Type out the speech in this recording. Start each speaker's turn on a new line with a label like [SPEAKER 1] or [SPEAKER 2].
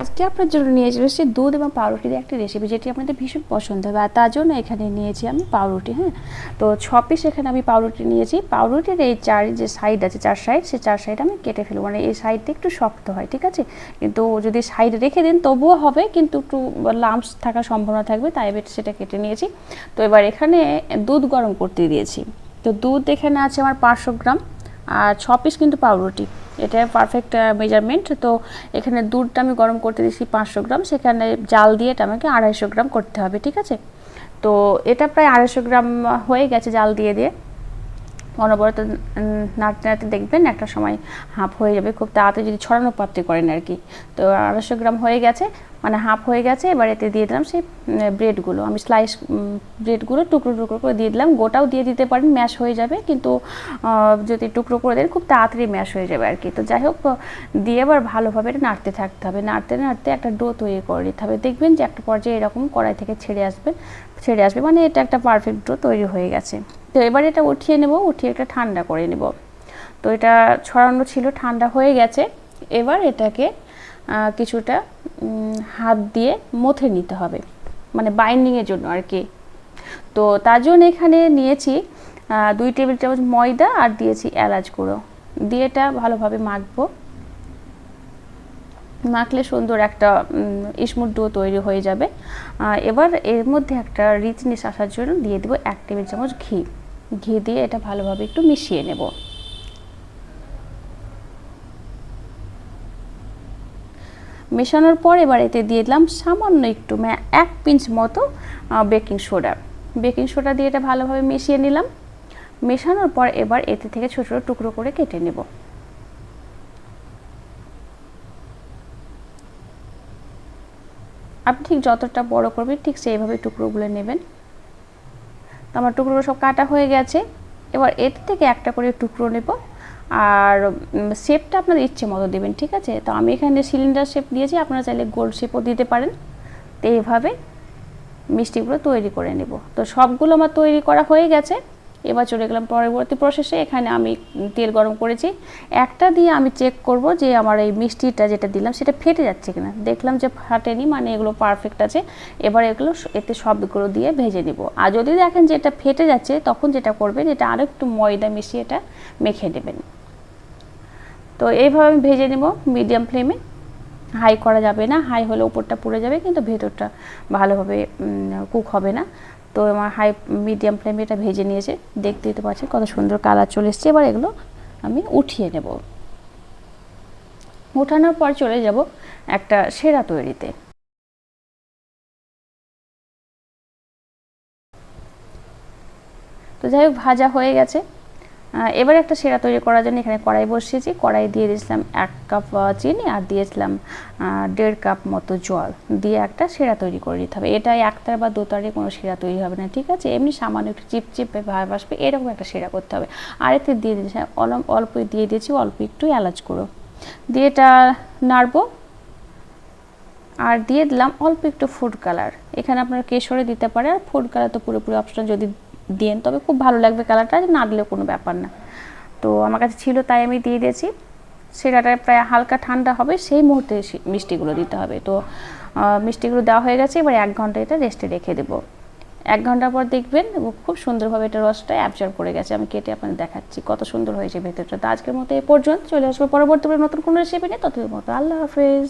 [SPEAKER 1] আজকে আপনার জন্য নিয়ে এসেছি দুধ এবং পাউরুটি দিয়ে একটা রেসিপি যেটি আপনাদের ভীষণ পছন্দ হবে। আর তার জন্য এখানে নিয়েছি আমি পাউরুটি হ্যাঁ? তো ছ পিস এখানে আমি পাউরুটি নিয়েছি। পাউরুটির এই চার যে সাইড আছে, চার সাইড সে চার সাইড আমি কেটে ফেলব। মানে এই সাইডটা একটু শক্ত হয়, ঠিক আছে? কিন্তু যদি সাইডে রেখে দিন তবুও হবে, কিন্তু একটু লাম্পস থাকার সম্ভাবনা থাকবে, তাই এবার সেটা কেটে নিয়েছি। তো এবার এখানে দুধ গরম করতে দিয়েছি। তো দুধ এখানে আছে আমার পাঁচশো গ্রাম। আর ছ পিস কিন্তু পাউরুটি। এটা পারফেক্ট মেজারমেন্ট তো এখানে দুধটা আমি গরম করতে দিয়েছি পাঁচশো গ্রাম, সেখানে জাল দিয়ে এটা আমাকে আড়াইশো গ্রাম করতে হবে, ঠিক আছে? তো এটা প্রায় আড়াইশো গ্রাম হয়ে গেছে জাল দিয়ে দিয়ে। অনবরত নাড়তে নাড়তে দেখবেন একটা সময় হাফ হয়ে যাবে, খুব তাড়াতাড়ি যদি ছড়ানো পাত্রে করেন আর কি। তো আড়াইশো গ্রাম হয়ে গেছে মানে হাফ হয়ে গেছে, এবার এতে দিয়ে দিলাম সেই ব্রেডগুলো। আমি স্লাইস ব্রেডগুলো টুকরো টুকরো করে দিয়ে দিলাম, গোটাও দিয়ে দিতে পারেন ম্যাশ হয়ে যাবে, কিন্তু যদি টুকরো করে দেন, খুব তাড়াতাড়ি ম্যাশ হয়ে যাবে আর কি। তো যাই হোক, দিয়ে এবার ভালোভাবে এটা নাড়তে থাকতে হবে। নাড়তে নাড়তে একটা ডো তৈরি করে নিতে হবে। দেখবেন যে একটা পর্যায়ে এরকম কড়াই থেকে ছেড়ে আসবে ছেড়ে আসবে মানে এটা একটা পারফেক্ট ডো তৈরি হয়ে গেছে। তো এবার এটা উঠিয়ে নেব, উঠিয়ে এটা ঠান্ডা করে নেব। তো এটা ছড়ানো ছিল, ঠান্ডা হয়ে গেছে। এবার এটাকে কিছুটা হাত দিয়ে মথে নিতে হবে মানে বাইন্ডিংয়ের জন্য আর কি। তো তার জন্য এখানে নিয়েছি দুই টেবিল চামচ ময়দা আর দিয়েছি এলাচ গুঁড়ো। দিয়ে এটা ভালোভাবে মাখবো। মাখলে সুন্দর একটা ইসমুট ডো তৈরি হয়ে যাবে। এবার এর মধ্যে একটা রিচনেস আসার জন্য দিয়ে দেবো এক টেবিল চামচ ঘি। ঘি দিয়ে এটা ভালোভাবে একটু মিশিয়ে নেব। মেশানোর পর এবার এতে দিয়ে দিলাম সামান্য একটু এক পিঞ্চ মতো বেকিং সোডা। বেকিং সোডা দিয়ে এটা ভালোভাবে মিশিয়ে নিলাম। মেশানোর পর এবার এতে থেকে ছোটো ছোটো টুকরো করে কেটে নেব। আপনি ঠিক যতটা বড় করবেন ঠিক সেইভাবে টুকরোগুলো নেবেন। আমার টুকরো সব কাটা হয়ে গেছে। এবার এর থেকে একটা করে টুকরো নেব। আর শেপটা আপনার ইচ্ছে মতো দেবেন, ঠিক আছে? তো আমি এখানে সিলিন্ডার শেপ দিয়েছি, আপনারা চাইলে গোল শেপও দিতে পারেন। তো এইভাবে মিষ্টিগুলো তৈরি করে নেব। তো সবগুলো আমার তৈরি করা হয়ে গেছে। এবার চলে গেলাম পরবর্তী প্রসেসে এখানে আমি তেল গরম করেছি। একটা দিয়ে আমি চেক করব যে আমার এই মিষ্টিটা যেটা দিলাম, সেটা ফেটে যাচ্ছে কিনা। দেখলাম যে ফাটেনি মানে এগুলো পারফেক্ট আছে। এবার এগুলো এতে সবগুলো দিয়ে ভেজে নিব। আর যদি দেখেন যে এটা ফেটে যাচ্ছে, তখন যেটা করবেন, এটা আরও একটু ময়দা মিশিয়ে এটা মেখে নেবেন। তো এইভাবে আমি ভেজে নেব মিডিয়াম ফ্লেমে হাই করা যাবে না। হাই হলে উপরটা পুড়ে যাবে, কিন্তু ভেতরটা ভালোভাবে কুক হবে না। তো আমার হাই মিডিয়াম ফ্লেমে এটা ভেজে নিয়েছে। দেখতেই তো পাচ্ছেন কত সুন্দর কালার চলে এসছে। এবার এগুলো আমি উঠিয়ে নেব। উঠানোর পর চলে যাব একটা সেরা তৈরিতে। তো যাই হোক, ভাজা হয়ে গেছে। এবার একটা সেরা তৈরি করার জন্য এখানে কড়াই বসিয়েছি। কড়াই দিয়ে দিয়েছিলাম এক কাপ চিনি আর দিয়েছিলাম দেড় কাপ মতো জল। দিয়ে একটা সেরা তৈরি করে নিতে হবে। এটা একতার বা দোতারে কোনো সেরা তৈরি হবে না, ঠিক আছে? এমনি সামান্য একটু চিপচিপে ভাব আসবে, এরকম একটা সেরা করতে হবে। আর এতে দিয়ে দিয়েছি অল্প অল্প দিয়ে দিয়েছি, অল্প একটু এলাচ গুঁড়ো। দিয়ে এটা নাড়বো। আর দিয়ে দিলাম অল্প একটু ফুড কালার এখানে আপনারা কেশরে দিতে পারে আর ফুড কালার তো পুরোপুরি অপশন যদি দেন তবে খুব ভালো লাগবে কালারটা, না দিলেও কোনো ব্যাপার না। তো আমার কাছে ছিল তাই আমি দিয়ে দিয়েছি। সেটাটা প্রায় হালকা ঠান্ডা হবে, সেই মুহূর্তে মিষ্টিগুলো দিতে হবে। তো মিষ্টিগুলো দেওয়া হয়ে গেছে, এবার এক ঘণ্টা এটা রেস্টে রেখে দেবো। এক ঘণ্টা পর দেখবেন খুব সুন্দরভাবে এটা রসটা অ্যাবজর্ব করে গেছে। আমি কেটে আপনাদের দেখাচ্ছি কত সুন্দর হয়েছে ভেতরটা। তো আজকের মতো এ পর্যন্ত, চলে আসব পরবর্তী নতুন কোনো রেসিপি নিয়ে। ততদিন মতো আল্লাহ হাফেজ।